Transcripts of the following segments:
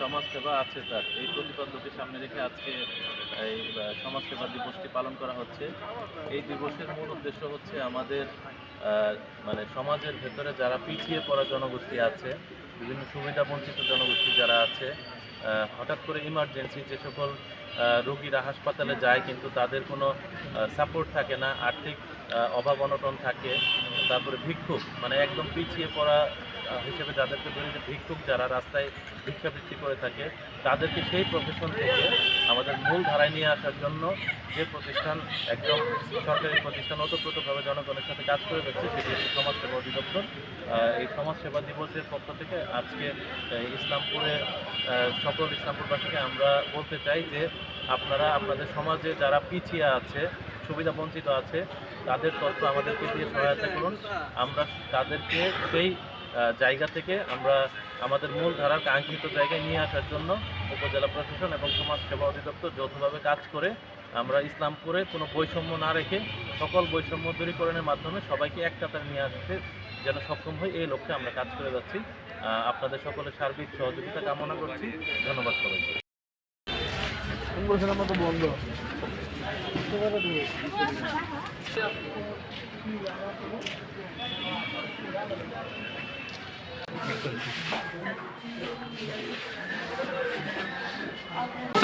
সমাজসেবা আছে তার। এই প্রতিপাদ্যকে সামনে রেখে আজকে এই সমাজসেবা দিবসটি পালন করা হচ্ছে। এই দিবসের মূল উদ্দেশ্য হচ্ছে আমাদের মানে সমাজের ভেতরে যারা পিছিয়ে পড়া জনগোষ্ঠী আছে, বিভিন্ন সুবিধা বঞ্চিত জনগোষ্ঠী যারা আছে হঠাৎ করে ইমার্জেন্সি যে সকল রোগীরা হাসপাতালে যায় কিন্তু তাদের কোনো সাপোর্ট থাকে না, আর্থিক অভাব অনটন থাকে তারপরে ভিক্ষুক মানে একদম পিছিয়ে পড়া হিসেবে যাদেরকে ধরি যে ভিক্ষুক যারা রাস্তায় ভিক্ষাবৃত্তি করে থাকে, তাদেরকে সেই প্রফেশন থেকে আমাদের মূল ধারায় নিয়ে আসার জন্য যে প্রতিষ্ঠান একদম সরকারি প্রতিষ্ঠান ওতপ্রোতভাবে জনগণের সাথে কাজ করে যাচ্ছে সেটি হচ্ছে সমাজসেবা অধিদপ্তর। এই সমাজসেবা দিবসের পক্ষ থেকে আজকে ইসলামপুরে সকল ইসলামপুরবাসীকে আমরা বলতে চাই যে আপনারা, আপনাদের সমাজে যারা পিছিয়ে আছে সুবিধা বঞ্চিত আছে, তাদের তথ্য আমাদেরকে দিয়ে সহায়তা করুন। আমরা তাদেরকে সেই জায়গা থেকে আমরা আমাদের মূল ধারার কাঙ্ক্ষিত জায়গায় নিয়ে আসার জন্য উপজেলা প্রশাসন এবং সমাজ সেবা অধিদপ্তর যৌথভাবে কাজ করে আমরা ইসলামপুরে কোনো বৈষম্য না রেখে সকল বৈষম্য দূরীকরণের মাধ্যমে সবাইকে এক কাতারে নিয়ে আসতে যেন সক্ষম হই, এই লক্ষ্যে আমরা কাজ করে যাচ্ছি। আপনাদের সকলের সার্বিক সহযোগিতা কামনা করছি। ধন্যবাদ সবাইকে। বন্ধ?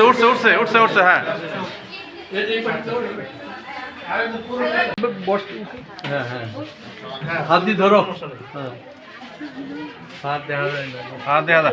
উঠছে উঠছে উঠছে উঠছে হ্যাঁ বস হ্যাঁ হ্যাঁ হাত দিয়ে ধরো হ্যাঁ হাত দেখা যায় না হ্যাঁ দেখা যা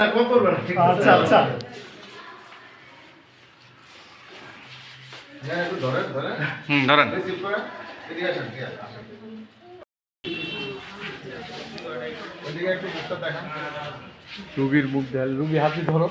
কম করবেন না, ঠিক আছে। আচ্ছা হ্যাঁ হুম ধরেন। রুগীর মুখ দেখ রুগী হাতে ধরো।